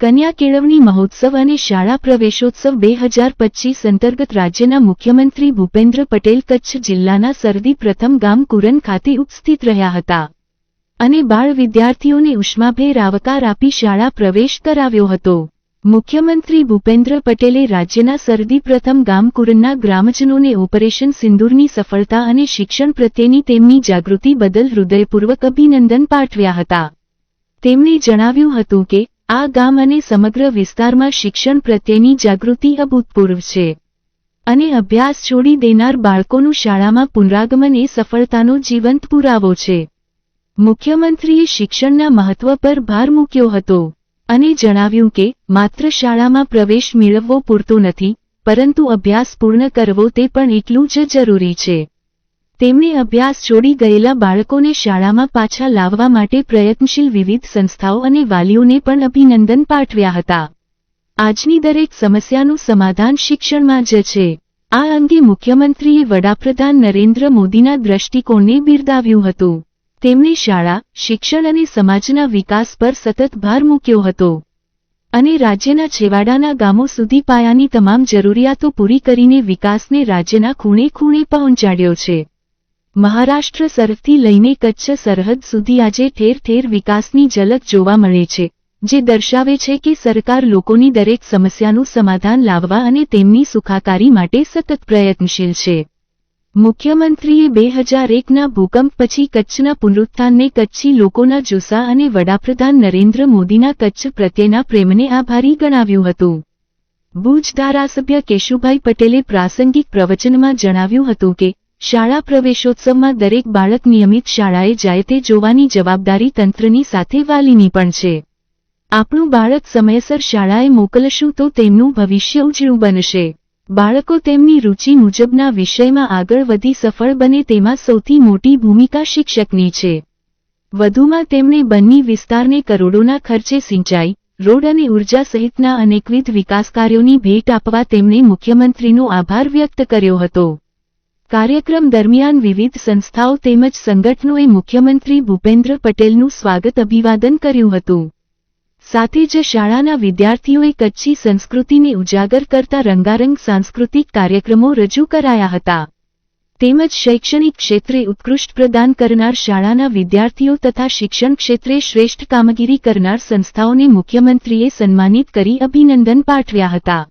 કન્યા કેળવણી મહોત્સવ અને શાળા પ્રવેશોત્સવ બે હજાર પચ્ચીસ અંતર્ગત રાજ્યના મુખ્યમંત્રી ભૂપેન્દ્ર પટેલ કચ્છ જિલ્લાના સરદી પ્રથમ ગામ કુરન ખાતે ઉપસ્થિત રહ્યા હતા. અને બાળ વિદ્યાર્થીઓને ઉષ્માભેર આવકાર આપી શાળા પ્રવેશ કરાવ્યો હતો. મુખ્યમંત્રી ભૂપેન્દ્ર પટેલે રાજ્યના સરદી પ્રથમ ગામ કુરનના ગ્રામજનોને ઓપરેશન સિંદૂરની સફળતા અને શિક્ષણ પ્રત્યેની તેમની જાગૃતિ બદલ હૃદયપૂર્વક અભિનંદન પાઠવ્યા હતા. તેમણે જણાવ્યું હતું કે આ ગામ અને સમગ્ર વિસ્તારમાં શિક્ષણ પ્રત્યેની જાગૃતિ અભૂતપૂર્વ છે. અને અભ્યાસ છોડી દેનાર બાળકોનું શાળામાં પુનરાગમન એ સફળતાનો જીવંત પુરાવો છે. મુખ્યમંત્રીએ શિક્ષણના મહત્વ પર ભાર મૂક્યો હતો અને જણાવ્યું કે, માત્ર શાળામાં પ્રવેશ મેળવવો પૂરતો નથી, પરંતુ અભ્યાસ પૂર્ણ કરવો તે પણ એટલું જ જરૂરી છે. તેમણે અભ્યાસ છોડી ગયેલા બાળકોને શાળામાં પાછા લાવવા માટે પ્રયત્નશીલ વિવિધ સંસ્થાઓ અને વાલીઓને પણ અભિનંદન પાઠવ્યા હતા. આજની દરેક સમસ્યાનું સમાધાન શિક્ષણમાં જ છે. આ અંગે મુખ્યમંત્રીએ વડાપ્રધાન નરેન્દ્ર મોદીના દ્રષ્ટિકોણને બિરદાવ્યું હતું. તેમણે શાળા, શિક્ષણ અને સમાજના વિકાસ પર સતત ભાર મૂક્યો હતો. અને રાજ્યના છેવાડાના ગામો સુધી પાયાની તમામ જરૂરિયાતો પૂરી કરીને વિકાસને રાજ્યના ખૂણે ખૂણે પહોંચાડ્યો છે. મહારાષ્ટ્ર સરહદથી લઈને કચ્છ સરહદ સુધી આજે ઠેર ઠેર વિકાસની ઝલક જોવા મળે છે, જે દર્શાવે છે કે સરકાર લોકોની દરેક સમસ્યાનું સમાધાન લાવવા અને તેમની સુખાકારી માટે સતત પ્રયત્નશીલ છે. મુખ્યમંત્રીએ બે હજાર એકના ભૂકંપ પછી કચ્છના પુનરુત્થાનને કચ્છી લોકોના જુસ્સા અને વડાપ્રધાન નરેન્દ્ર મોદીના કચ્છ પ્રત્યેના પ્રેમને આભારી ગણાવ્યું હતું. ભુજ ધારાસભ્ય કેશુભાઈ પટેલે પ્રાસંગિક પ્રવચનમાં જણાવ્યું હતું કે શાળા પ્રવેશોત્સવમાં દરેક બાળક નિયમિત શાળાએ જાય તે જોવાની જવાબદારી તંત્રની સાથે વાલીની પણ છે. આપણું બાળક સમયસર શાળાએ મોકલશું તો તેમનું ભવિષ્ય ઉજળું બનશે. બાળકો તેમની રુચિ મુજબના વિષયમાં આગળ વધી સફળ બને તેમાં સૌથી મોટી ભૂમિકા શિક્ષકની છે. વધુમાં તેમણે બન્ની વિસ્તારને કરોડોના ખર્ચે સિંચાઈ, રોડ અને ઊર્જા સહિતના અનેકવિધ વિકાસ કાર્યોની ભેટ આપવા તેમણે મુખ્યમંત્રીનો આભાર વ્યક્ત કર્યો હતો. કાર્યક્રમ દરમિયાન વિવિધ સંસ્થાઓ તેમજ સંગઠનોએ મુખ્યમંત્રી ભૂપેન્દ્ર પટેલનું સ્વાગત અભિવાદન કર્યું હતું. સાથે જ શાળાના વિદ્યાર્થીઓએ કચ્છી સંસ્કૃતિને ઉજાગર કરતા રંગારંગ સાંસ્કૃતિક કાર્યક્રમો રજૂ કરાયા હતા. તેમજ શૈક્ષણિક ક્ષેત્રે ઉત્કૃષ્ટ પ્રદાન કરનાર શાળાના વિદ્યાર્થીઓ તથા શિક્ષણ ક્ષેત્રે શ્રેષ્ઠ કામગીરી કરનાર સંસ્થાઓને મુખ્યમંત્રીએ સન્માનિત કરી અભિનંદન પાઠવ્યા હતા.